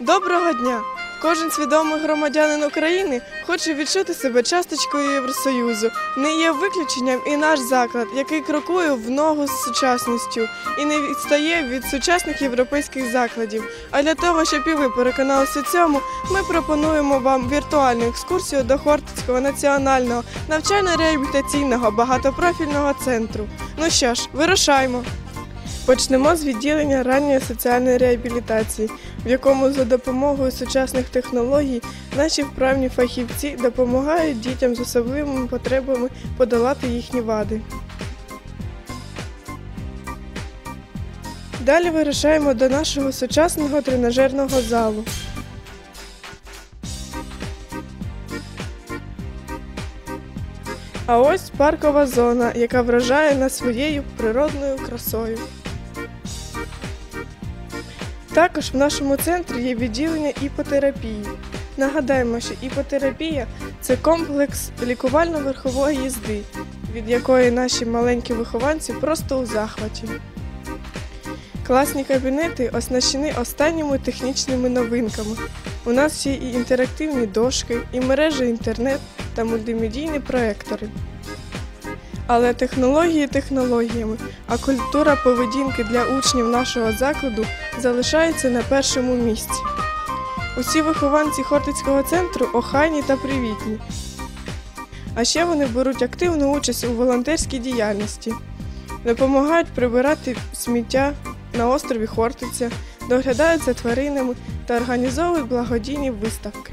Доброго дня! Кожен свідомий громадянин України хоче відчути себе часточкою Євросоюзу. Не є виключенням і наш заклад, який крокує в ногу з сучасністю і не відстає від сучасних європейських закладів. А для того, щоб і ви переконалися цьому, ми пропонуємо вам віртуальну екскурсію до Хортицького національного навчально-реабілітаційного багатопрофільного центру. Ну що ж, вирушаймо! Почнемо з відділення ранньої соціальної реабілітації, в якому за допомогою сучасних технологій наші вправні фахівці допомагають дітям з особливими потребами подолати їхні вади. Далі вирушаємо до нашого сучасного тренажерного залу. А ось паркова зона, яка вражає нас своєю природною красою. Також в нашому центрі є відділення іпотерапії. Нагадаємо, що іпотерапія це комплекс лікувально-верхової їзди, від якої наші маленькі вихованці просто у захваті. Класні кабінети оснащені останніми технічними новинками. У нас є і інтерактивні дошки, і мережа інтернет та мультимедійні проектори. Але технології технологіями, а культура поведінки для учнів нашого закладу залишається на першому місці. Усі вихованці Хортицького центру охайні та привітні. А ще вони беруть активну участь у волонтерській діяльності, допомагають прибирати сміття на острові Хортиця, доглядають за тваринами та організовують благодійні виставки.